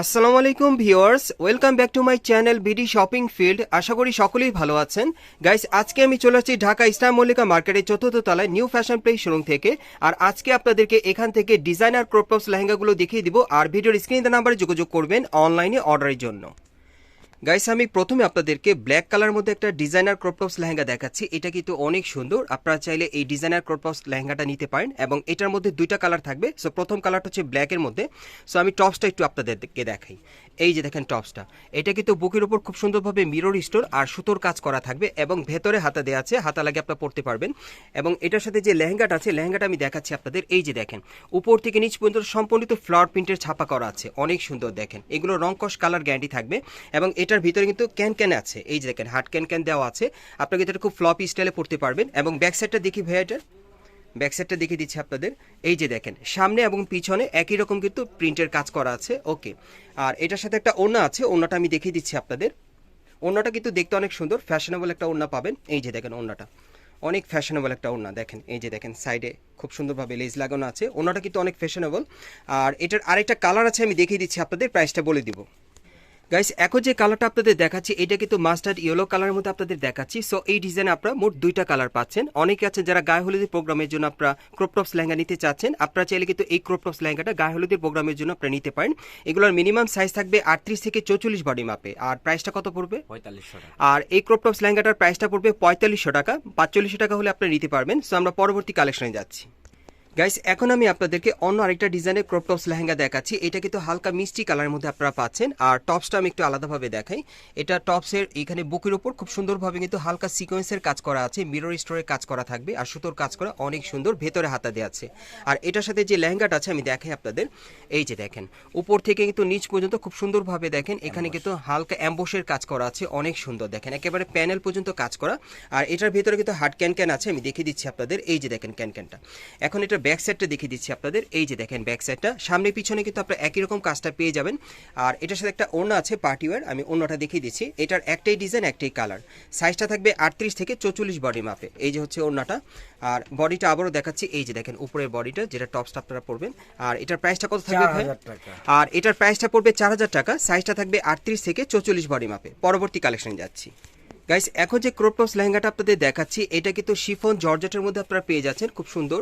আসসালামু আলাইকুম viewers, welcome back to my channel BD shopping field. আশা করি সকলেই ভালো আছেন। গাইস, আজকে আমি চলে আসছি ঢাকা ইসলাম মল্লিকা মার্কেটের চতুর্থ তলায় নিউ ফ্যাশন প্লে শোরুম থেকে। আর আজকে আপনাদেরকে এখান থেকে ডিজাইনার ক্রপটপস লেহেঙ্গাগুলো দেখিয়ে দিব। আর ভিডিওর স্ক্রিনে নাম্বারে যোগাযোগ করবেন অনলাইনে অর্ডারের জন্য। গাইস আমি প্রথমে আপনাদেরকে ব্ল্যাক কালার মধ্যে একটা ডিজাইনার ক্রপটপস লেহেঙ্গা দেখাচ্ছি। এটা কিন্তু অনেক সুন্দর। আপনারা চাইলে এই ডিজাইনার ক্রপটপস লেহেঙ্গাটা নিতে পারেন এবং এটার মধ্যে দুইটা কালার থাকবে। সো প্রথম কালারটা হচ্ছে ব্ল্যাকের মধ্যে। সো আমি টপসটা একটু আপনাদেরকে দেখাই। এই যে দেখেন টপসটা এটা কিন্তু বুকের উপর খুব সুন্দরভাবে মিরর স্টোর আর সুতোর কাজ করা থাকবে এবং ভেতরে হাতা দেওয়া আছে। হাতা লাগে আপনারা পড়তে পারবেন। এবং এটার সাথে যে লেহেঙ্গাটা আছে, লেহেঙ্গাটা আমি দেখাচ্ছি আপনাদের। এই যে দেখেন, উপর থেকে নিচ পর্যন্ত সম্পূর্ণ ফ্লাওয়ার প্রিন্টের ছাপা করা আছে। অনেক সুন্দর দেখেন। এগুলো রংকশ কালার গ্যারান্টি থাকবে। এবং এটার ভিতরে কিন্তু ক্যান ক্যান আছে। এই যে দেখেন, হার্ড ক্যান ক্যান দেওয়া আছে। আপনাকে এটা খুব ফ্লপি স্টাইলে পড়তে পারবেন। এবং ব্যাক সাইডটা দেখি ভাইয়া এটার ব্যাক সাইডটা দেখিয়ে দিচ্ছি আপনাদের। এই যে দেখেন, সামনে এবং পিছনে একই রকম কিন্তু প্রিন্টের কাজ করা আছে। ওকে আর এটার সাথে একটা ওড়না আছে। ওড়নাটা আমি দেখিয়ে দিচ্ছি আপনাদের। ওড়নাটা কিন্তু দেখতে অনেক সুন্দর। ফ্যাশনেবল একটা ওড়না পাবেন। এই যে দেখেন ওড়নাটা। অনেক ফ্যাশনেবল একটা ওড়না দেখেন। এই যে দেখেন সাইডে খুব সুন্দরভাবে লেজ লাগানো আছে। ওড়নাটা কিন্তু অনেক ফ্যাশনেবল আর এটার আরেকটা কালার আছে, আমি দেখিয়ে দিচ্ছি আপনাদের। প্রাইসটা বলে দিব। গাইস এখন যে কালারটা আপনাদের দেখাচ্ছি এটা কিন্তু মাস্টার্ড ইয়েলো কালারের মধ্যে আপনাদের দেখাচ্ছি। সো এই ডিজাইনে আপনারা মোট দুইটা কালার পাচ্ছেন। অনেকে আছেন যারা গায়ে হলুদের প্রোগ্রামের জন্য আপনারা ক্রপটপস লেহেঙ্গা নিতে চাচ্ছেন। আপনারা চাইলে কিন্তু এই ক্রপটপস লেহেঙ্গাটা গায়ে হলুদের প্রোগ্রামের জন্য আপনারা নিতে পারেন। এগুলোর মিনিমাম সাইজ থাকবে আটত্রিশ থেকে চৌচল্লিশ বডি মাপে আর প্রাইসটা কত পড়বে? পঁয়তাল্লিশশো আর এই ক্রপটপস লেহেঙ্গাটার প্রাইসটা পড়বে পঁয়তাল্লিশশো টাকা। পাঁচচল্লিশশো টাকা হলে আপনারা নিতে পারবেন। সো আমরা পরবর্তী কালেকশনে যাচ্ছি। গাইস এখন আমি আপনাদেরকে অন্য আরেকটা ডিজাইনের ক্রপ টপস লেহেঙ্গা দেখাচ্ছি। এটা কিন্তু হালকা মিষ্টি কালারের মধ্যে আপনারা পাচ্ছেন। আর টপসটা আমি একটু আলাদাভাবে দেখাই। এটা টপসের এখানে বুকের উপর খুব সুন্দরভাবে কিন্তু হালকা সিকোয়েন্সের কাজ করা আছে। মিরর স্টোরের কাজ করা থাকবে আর সুতোর কাজ করা অনেক সুন্দর ভেতরে হাতা দেওয়া আছে। আর এটার সাথে যে লেহেঙ্গাটা আছে আমি দেখাই আপনাদের। এই যে দেখেন উপর থেকে কিন্তু নিচ পর্যন্ত খুব সুন্দরভাবে দেখেন। এখানে কিন্তু হালকা অ্যাম্বোসের কাজ করা আছে। অনেক সুন্দর দেখেন একেবারে প্যানেল পর্যন্ত কাজ করা। আর এটার ভেতরে কিন্তু হার্ড ক্যান ক্যান আছে। আমি দেখিয়ে দিচ্ছি আপনাদের। এই যে দেখেন ক্যান ক্যানটা এখন এটা ব্যাক সাইডটা দেখিয়ে দিচ্ছি আপনাদের। এই যে দেখেন ব্যাক সাইডটা সামনে পিছনে কিন্তু আপনারা একই রকম কাজটা পেয়ে যাবেন। আর এটার সাথে একটা ওড়না আছে পার্টি ওয়্যার আমি অন্যটা দেখিয়ে দিচ্ছি। এটার একটাই ডিজাইন একটাই কালার সাইজটা থাকবে আটত্রিশ থেকে চৌচল্লিশ বডি মাপে। এই যে হচ্ছে ওড়নাটা। আর বডিটা আবারও দেখাচ্ছি। এই যে দেখেন উপরের বডিটা যেটা টপসটা আপনারা পড়বেন আর এটার প্রাইসটা কত থাকবে ভাই? আর এটার প্রাইসটা পড়বে চার হাজার টাকা। সাইজটা থাকবে আটত্রিশ থেকে চৌচল্লিশ বডি মাপে। পরবর্তী কালেকশন যাচ্ছি। গাইস এখন যে ক্রপটপস লেহেঙ্গাটা আপনাদের দেখাচ্ছি এটা কিন্তু শিফন জর্জেটের মধ্যে আপনারা পেয়ে যাচ্ছেন। খুব সুন্দর।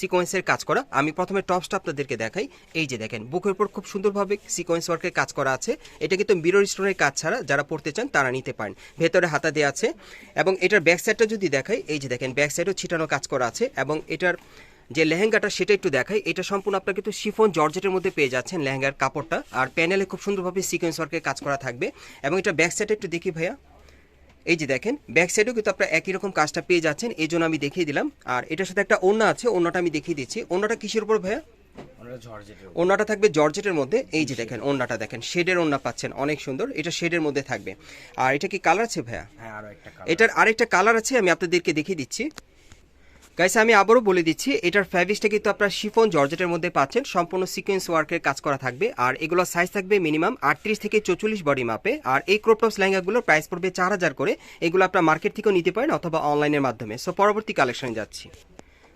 সিকোয়েন্সের কাজ করা। আমি প্রথমে টপসটা আপনাদেরকে দেখাই। এই যে দেখেন, বুকের উপর খুব সুন্দরভাবে সিকোয়েন্স ওয়ার্কের কাজ করা আছে। এটা কিন্তু মিরর স্টোনের কাজ ছাড়া যারা পড়তে চান, তারা নিতে পারেন। ভেতরে হাতা দেওয়া আছে। এবং এটার ব্যাক সাইডটা যদি দেখাই, এই যে দেখেন ব্যাক সাইডও ছিটানো কাজ করা আছে। এবং এটার যে লেহেঙ্গাটা, সেটা একটু দেখাই। এটা সম্পূর্ণ আপনার কিন্তু শিফন জর্জেটের মধ্যে পেয়ে যাচ্ছেন লেহেঙ্গার কাপড়টা। আর প্যানেলে খুব সুন্দরভাবে সিকোয়েন্স ওয়ার্কের কাজ করা থাকবে। এবং এটা ব্যাক সাইডে একটু দেখি ভাইয়া। এই যে দেখেন ব্যাক সাইডেও কিন্তু আপনারা একই রকম কাজটা পেয়ে যাচ্ছেন এই জন্য আমি দেখিয়ে দিলাম। আর এটার সাথে একটা ওড়না আছে ওড়নাটা আমি দেখিয়ে দিচ্ছি। ওড়নাটা কিসের উপর ভাইয়া? ওন্নাটা থাকবে জর্জেটের মধ্যে। এই যে দেখেন ওড়নাটা দেখেন শেডের ওড়না পাচ্ছেন অনেক সুন্দর। এটা শেডের মধ্যে থাকবে। আর এটা কি কালার আছে ভাইয়া? হ্যাঁ আরও একটা কালার এটার আরেকটা কালার আছে আমি আপনাদেরকে দেখিয়ে দিচ্ছি। গাইস আমি আবারও বলে দিচ্ছি, এটার ফ্যাব্রিক্সটা কিন্তু আপনারা শিফন জর্জেটের মধ্যে পাচ্ছেন। সম্পূর্ণ সিকোয়েন্স ওয়ার্কের কাজ করা থাকবে। আর এগুলোর সাইজ থাকবে মিনিমাম আটত্রিশ থেকে চৌচল্লিশ বডি মাপে আর এই ক্রপটপস লেহেঙ্গাগুলোর প্রাইস পড়বে চার হাজার করে। এগুলো আপনার মার্কেট থেকেও নিতে পারেন অথবা অনলাইনের মাধ্যমে। সো পরবর্তী কালেকশনে যাচ্ছি।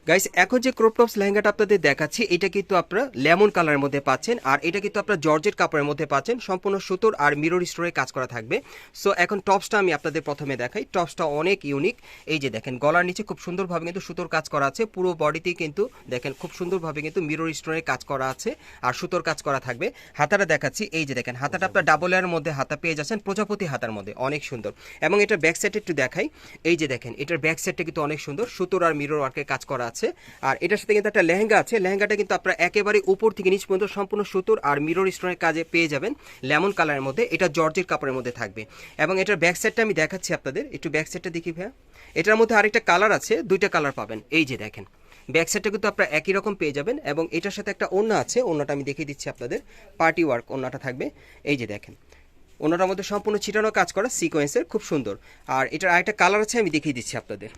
গাইস এখন যে ক্রপটপস লেহেঙ্গাটা আপনাদের দেখাচ্ছি, এটা কিন্তু আপনারা লেমন কালারের মধ্যে পাচ্ছেন, আর এটা কিন্তু আপনারা জর্জেট কাপড়ের মধ্যে পাচ্ছেন, সম্পূর্ণ সুতোর আর মিরর স্টোরে কাজ করা থাকবে। সো এখন টপসটা আমি আপনাদের প্রথমে দেখাই টপসটা অনেক ইউনিক এই যে দেখেন, গলার নিচে খুব সুন্দরভাবে কিন্তু সুতোর কাজ করা আছে, পুরো বডিতেই কিন্তু দেখেন, খুব সুন্দরভাবে কিন্তু মিরর স্টোনের কাজ করা আছে, আর সুতোর কাজ করা থাকবে। হাতাটা দেখাচ্ছি, এই যে দেখেন, হাতাটা আপনার ডাবল এর মধ্যে হাতা পেয়ে যাচ্ছেন, প্রজাপতি হাতার মধ্যে, অনেক সুন্দর। এবং এটার ব্যাক সাইড একটু দেখাই, এই যে দেখেন, এটার ব্যাক সাইডটা কিন্তু অনেক সুন্দর, সুতোর আর মিরর ওয়ার্কের কাজ করা আছে। আর এটার সাথে কিন্তু একটা লেহেঙ্গা আছে। লেহেঙ্গাটা কিন্তু আপনারা একেবারে উপর থেকে নিচ পর্যন্ত সম্পূর্ণ সুতোর আর মিরর স্টোনের কাজে পেয়ে যাবেন লেমন কালারের মধ্যে। এটা জর্জের কাপড়ের মধ্যে থাকবে। এবং এটার ব্যাক সাইডটা আমি দেখাচ্ছি আপনাদের। একটু ব্যাক সাইডটা দেখি ভাইয়া। এটার মধ্যে আরেকটা কালার আছে। দুইটা কালার পাবেন। এই যে দেখেন। ব্যাক সাইডটা কিন্তু আপনারা একই রকম পেয়ে যাবেন। এবং এটার সাথে একটা ওড়না আছে। ওড়নাটা আমি দেখিয়ে দিচ্ছি আপনাদের। পার্টি ওয়ার্ক ওড়নাটা থাকবে। এই যে দেখেন। ওনাটার মধ্যে সম্পূর্ণ ছিটানো কাজ করা সিকোয়েন্সের খুব সুন্দর। আর এটার আরেকটা কালার আছে, আমি দেখিয়ে দিচ্ছি আপনাদের।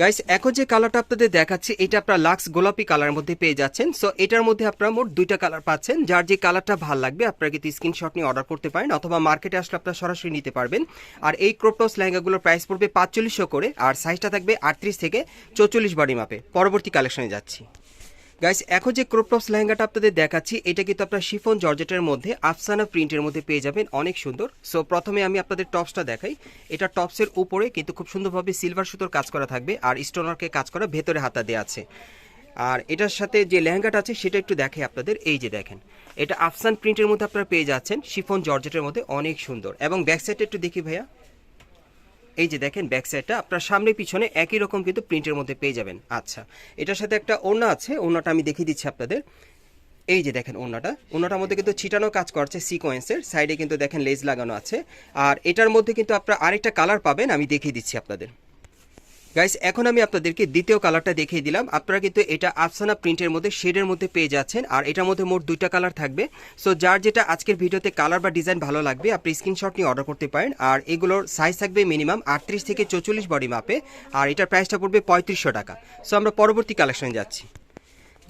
গাইস এখন যে কালারটা আপনাদের দেখাচ্ছি, এটা আপনারা লাক্স গোলাপি কালার মধ্যে পেয়ে যাচ্ছেন। সো এটার মধ্যে আপনারা মোট দুইটা কালার পাচ্ছেন। যার যে কালারটা ভালো লাগবে, আপনারা কিন্তু স্ক্রিনশট নিয়ে অর্ডার করতে পারেন, অথবা মার্কেটে আসলে আপনারা সরাসরি নিতে পারবেন। আর এই ক্রোপটস লেহেঙ্গাগুলোর প্রাইস পড়বে পাঁচচল্লিশশো করে, আর সাইজটা থাকবে আটত্রিশ থেকে চৌচল্লিশ বাড়ি মাপে পরবর্তী কালেকশনে যাচ্ছি। গাইস এখন যে ক্রপ টপস লেহেঙ্গাটা আপনাদের দেখাচ্ছি, এটা কিন্তু আপনার শিফন জর্জেটের মধ্যে, আফসানা প্রিন্টের মধ্যে পেয়ে যাবেন, অনেক সুন্দর। সো প্রথমে আমি আপনাদের টপসটা দেখাই। এটা টপসের উপরে কিন্তু খুব সুন্দরভাবে সিলভার সুতোর কাজ করা থাকবে আর স্টোনারকে কাজ করা ভেতরে হাতা দেওয়া আছে। আর এটার সাথে যে লেহেঙ্গাটা আছে, সেটা একটু দেখে আপনাদের। এই যে দেখেন, এটা আফসান প্রিন্টের মধ্যে আপনারা পেয়ে যাচ্ছেন, শিফন জর্জেটের মধ্যে অনেক সুন্দর। এবং ব্যাক সাইডটা একটু দেখি ভাইয়া। এই যে দেখেন ব্যাক সাইডটা আপনার সামনে পিছনে একই রকম কিন্তু প্রিন্টের মধ্যে পেয়ে যাবেন। আচ্ছা এটার সাথে একটা ওড়না আছে, ওড়নাটা আমি দেখিয়ে দিচ্ছি আপনাদের। এই যে দেখেন ওনাটা ওনাটার মধ্যে কিন্তু ছিটানো কাজ করছে সিকোয়েন্সের সাইডে কিন্তু দেখেন লেজ লাগানো আছে। আর এটার মধ্যে কিন্তু আপনারা আরেকটা কালার পাবেন, আমি দেখিয়ে দিচ্ছি আপনাদের। গাইস এখন আমি আপনাদেরকে দ্বিতীয় কালারটা দেখিয়ে দিলাম। আপনারা কিন্তু এটা আফসানা প্রিন্টের মধ্যে শেডের মধ্যে পেয়ে যাচ্ছেন, আর এটার মধ্যে মোট দুইটা কালার থাকবে। সো যার যেটা আজকের ভিডিওতে কালার বা ডিজাইন ভালো লাগবে, আপনি স্ক্রিনশট নিয়ে অর্ডার করতে পারেন, আর এগুলোর সাইজ থাকবে মিনিমাম আটত্রিশ থেকে চৌচল্লিশ বডি মাপে আর এটার প্রাইসটা পড়বে পঁয়ত্রিশশো টাকা। সো আমরা পরবর্তী কালেকশনে যাচ্ছি।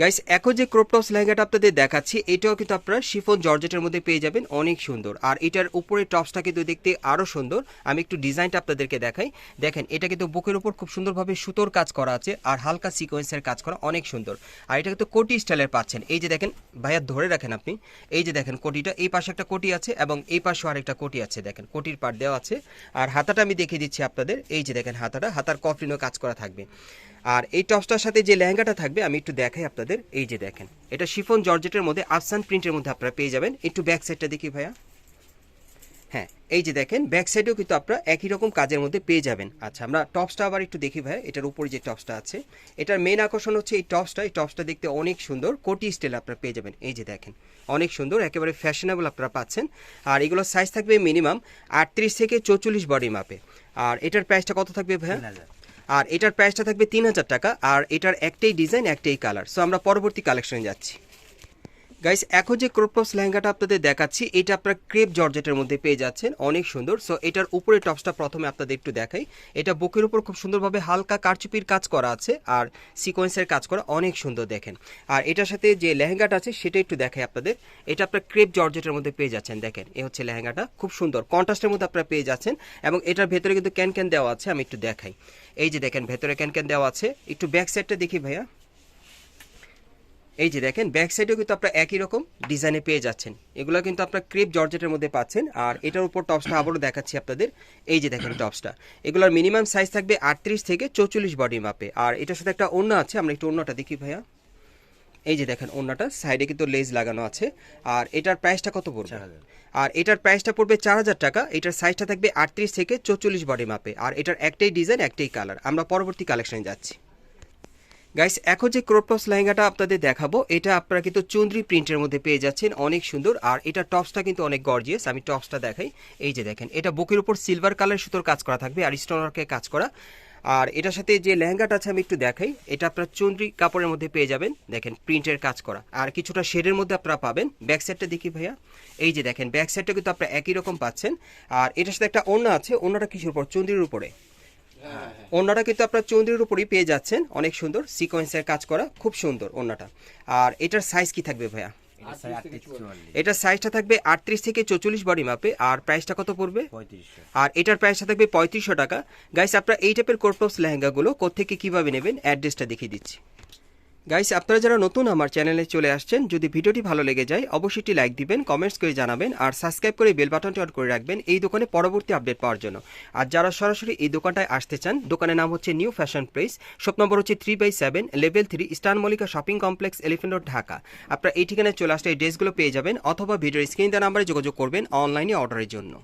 গাইস এখন যে ক্রপ টপস লেহেঙ্গাটা আপনাদের দেখাচ্ছি, এটাও কিন্তু আপনারা শিফন জর্জেটের মধ্যে পেয়ে যাবেন, অনেক সুন্দর। আর এটার উপরে টপসটা কিন্তু দেখতে আরও সুন্দর। আমি একটু ডিজাইনটা আপনাদেরকে দেখাই। দেখেন, এটা কিন্তু বুকের উপর খুব সুন্দরভাবে সুতোর কাজ করা আছে আর হালকা সিকোয়েন্সের কাজ করা অনেক সুন্দর। আর এটা কিন্তু কোটি স্টাইলের পাচ্ছেন। এই যে দেখেন, ভাইয়া ধরে রাখেন আপনি। এই যে দেখেন, কোটিটা, এই পাশে একটা কোটি আছে এবং এই পাশেও আরেকটা কোটি আছে, দেখেন, কোটির পাট দেওয়া আছে। আর হাতাটা আমি দেখিয়ে দিচ্ছি আপনাদের। এই যে দেখেন হাতাটা, হাতার কফলিনও কাজ করা থাকবে। আর এই টপসটার সাথে যে লেহেঙ্গাটা থাকবে, আমি একটু দেখাই আপনাদের। এই যে দেখেন, এটা শিফন জর্জেটের মধ্যে আফসান প্রিন্টের মধ্যে আপনারা পেয়ে যাবেন। একটু ব্যাক সাইডটা দেখি ভাইয়া। হ্যাঁ এই যে দেখেন, ব্যাক সাইডেও কিন্তু আপনারা একই রকম কাজের মধ্যে পেয়ে যাবেন। আচ্ছা আমরা টপসটা আবার একটু দেখি ভাই এটার উপরে যে টপসটা আছে। এটার মেন আকর্ষণ হচ্ছে এই টপসটা। এই টপসটা দেখতে অনেক সুন্দর, কোটি স্টাইল আপনারা পেয়ে যাবেন। এই যে দেখেন, অনেক সুন্দর, একেবারে ফ্যাশনেবল আপনারা পাচ্ছেন। আর এগুলো সাইজ থাকবে মিনিমাম আটত্রিশ থেকে চৌচল্লিশ বডি মাপে আর এটার প্রাইসটা কত থাকবে ভাইয়া? আর এটার প্রাইসটা থাকবে তিন হাজার টাকা, আর এটার একটাই ডিজাইন একটাই কালার সো আমরা পরবর্তী কালেকশনে যাচ্ছি। গাইস এখন যে ক্রোপস লেহেঙ্গাটা আপনাদের দেখাচ্ছি, এটা আপনারা ক্রেপ জর্জেটের মধ্যে পেয়ে যাচ্ছেন। অনেক সুন্দর। সো এটার উপরে টপসটা প্রথমে আপনাদের একটু দেখাই। এটা বুকের উপর খুব সুন্দরভাবে হালকা কারচুপির কাজ করা আছে আর সিকোয়েন্সের কাজ করা অনেক সুন্দর দেখেন। আর এটার সাথে যে লেহেঙ্গাটা আছে, সেটা একটু দেখাই আপনাদের। এটা আপনার ক্রেপ জর্জেটের মধ্যে পেয়ে যাচ্ছেন, দেখেন। এ হচ্ছে লেহেঙ্গাটা। খুব সুন্দর। কন্ট্রাস্টের মধ্যে আপনারা পেয়ে যাচ্ছেন এবং এটার ভেতরে কিন্তু ক্যান ক্যান দেওয়া আছে, আমি একটু দেখাই। এই যে দেখেন, ভেতরে ক্যান ক্যান দেওয়া আছে। একটু ব্যাক সাইডটা দেখি ভাইয়া। এই যে দেখেন ব্যাক সাইডেও কিন্তু আপনারা একই রকম ডিজাইনে পেয়ে যাচ্ছেন। এগুলো কিন্তু আপনার ক্রেপ জর্জেটের মধ্যে পাচ্ছেন। আর এটার উপর টপসটা আবারও দেখাচ্ছি আপনাদের। এই যে দেখেন টপসটা এগুলোর মিনিমাম সাইজ থাকবে আটত্রিশ থেকে চৌচল্লিশ বডি মাপে আর এটার সাথে একটা অন্য আছে আমরা একটু অন্যটা দেখি ভাইয়া। এই যে দেখেন অন্যটা সাইডে কিন্তু লেজ লাগানো আছে। আর এটার প্রাইসটা কত পড়বে। আর এটার প্রাইসটা পড়বে চার হাজার টাকা। এটার সাইজটা থাকবে আটত্রিশ থেকে চৌচল্লিশ বডি মাপে আর এটার একটাই ডিজাইন একটাই কালার আমরা পরবর্তী কালেকশনে যাচ্ছি। গাইস এখন যে ক্রোপটপস লেহেঙ্গাটা আপনাদের দেখাবো, এটা আপনারা কিন্তু চুন্দ্রি প্রিন্টের মধ্যে পেয়ে যাচ্ছেন, অনেক সুন্দর। আর এটা টপসটা কিন্তু অনেক গর্জিয়াস আমি টপসটা দেখাই। এই যে দেখেন, এটা বুকের উপর সিলভার কালার সুতোর কাজ করা থাকবে আর স্টোনারকে কাজ করা। আর এটার সাথে যে লেহেঙ্গাটা আছে, আমি একটু দেখাই, এটা আপনার চুন্দ্রি কাপড়ের মধ্যে পেয়ে যাবেন, দেখেন, প্রিন্টের কাজ করা। আর কিছুটা শেডের মধ্যে আপনারা পাবেন ব্যাক সাইডটা দেখি ভাইয়া। এই যে দেখেন ব্যাক সাইডটা কিন্তু আপনারা একই রকম পাচ্ছেন। আর এটার সাথে একটা অন্য আছে অন্যটা কিসের উপর? চুন্দ্রির উপরে। ওড়নাটা কিন্তু আপনার চৌধুরীর উপরই পেয়ে যাচ্ছেন। অনেক সুন্দর। সিকোয়েন্সের কাজ করা খুব সুন্দর ওড়নাটা। আর এটার সাইজ কি থাকবে ভাইয়া? এটার সাইজটা থাকবে আটত্রিশ থেকে চৌচল্লিশ বডি মাপে আর প্রাইসটা কত পড়বে? আর এটার প্রাইসটা থাকবে পঁয়ত্রিশশো টাকা। গাইস আপনার এই টাইপের কোর্টপস লেহেঙ্গাগুলো কোথেকে কীভাবে নেবেন? অ্যাড্রেসটা দেখিয়ে দিচ্ছি। গাইস আপনারা যারা নতুন আমার চ্যানেলে চলে আসছেন, যদি ভিডিওটি ভালো লেগে যায়, অবশ্যই লাইক দিবেন কমেন্টস করে জানাবেন, আর সাবস্ক্রাইব করে বেল বাটনটি অন করে রাখবেন এই দোকানে পরবর্তী আপডেট পাওয়ার জন্য। আর যারা সরাসরি এই দোকানটায় আসতে চান, দোকানের নাম হচ্ছে new fashion place shop number হচ্ছে three by seven level three star Mallika shopping complex elephant road Dhaka আপনারা এই ঠিকানায় চলে আসলে এই ড্রেসগুলো পেয়ে যাবেন, অথবা ভিডিওর স্ক্রিন দেওয়া নাম্বারে যোগাযোগ করবেন অনলাইনে অর্ডারের জন্য।